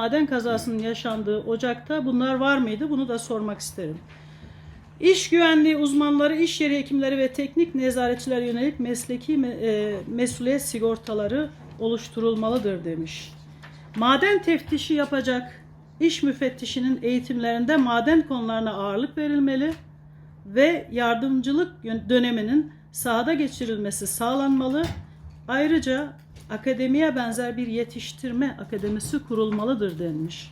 Maden kazasının yaşandığı ocakta bunlar var mıydı? Bunu da sormak isterim. İş güvenliği uzmanları, iş yeri hekimleri ve teknik nezaretçilere yönelik mesleki me- e, mesuliyet sigortaları oluşturulmalıdır demiş. Maden teftişi yapacak iş müfettişinin eğitimlerinde maden konularına ağırlık verilmeli ve yardımcılık döneminin sahada geçirilmesi sağlanmalı. Ayrıca akademiye benzer bir yetiştirme akademisi kurulmalıdır denmiş.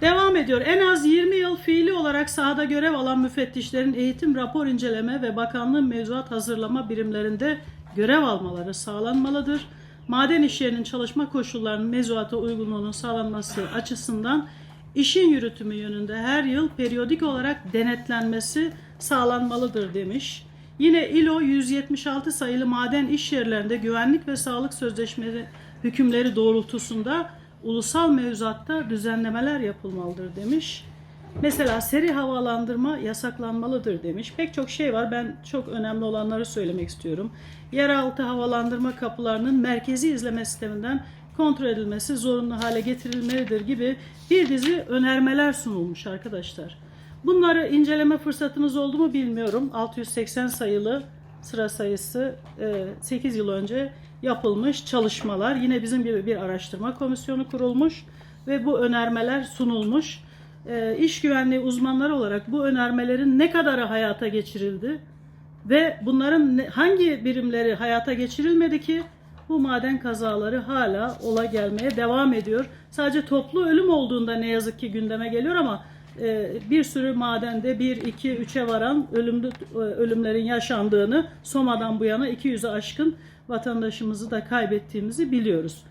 Devam ediyor. En az 20 yıl fiili olarak sahada görev alan müfettişlerin eğitim, rapor inceleme ve bakanlığın mevzuat hazırlama birimlerinde görev almaları sağlanmalıdır. Maden işlerinin çalışma koşullarının mevzuata uygunluğunun sağlanması açısından işin yürütümü yönünde her yıl periyodik olarak denetlenmesi sağlanmalıdır demiş. Yine İLO 176 sayılı maden iş yerlerinde güvenlik ve sağlık sözleşmeleri hükümleri doğrultusunda ulusal mevzuatta düzenlemeler yapılmalıdır demiş. Mesela seri havalandırma yasaklanmalıdır demiş. Pek çok şey var. Ben çok önemli olanları söylemek istiyorum. Yeraltı havalandırma kapılarının merkezi izleme sisteminden kontrol edilmesi zorunlu hale getirilmelidir gibi bir dizi önermeler sunulmuş arkadaşlar. Bunları inceleme fırsatınız oldu mu bilmiyorum. 680 sayılı sıra sayısı 8 yıl önce yapılmış çalışmalar. Yine bizim gibi bir araştırma komisyonu kurulmuş ve bu önermeler sunulmuş. E, İş güvenliği uzmanları olarak bu önermelerin ne kadarı hayata geçirildi ve bunların hangi birimleri hayata geçirilmedi ki bu maden kazaları hala ola gelmeye devam ediyor. Sadece toplu ölüm olduğunda ne yazık ki gündeme geliyor ama e, bir sürü madende 1, 2, 3'e varan ölümlü, e, ölümlerin yaşandığını Soma'dan bu yana 200'e aşkın vatandaşımızı da kaybettiğimizi biliyoruz.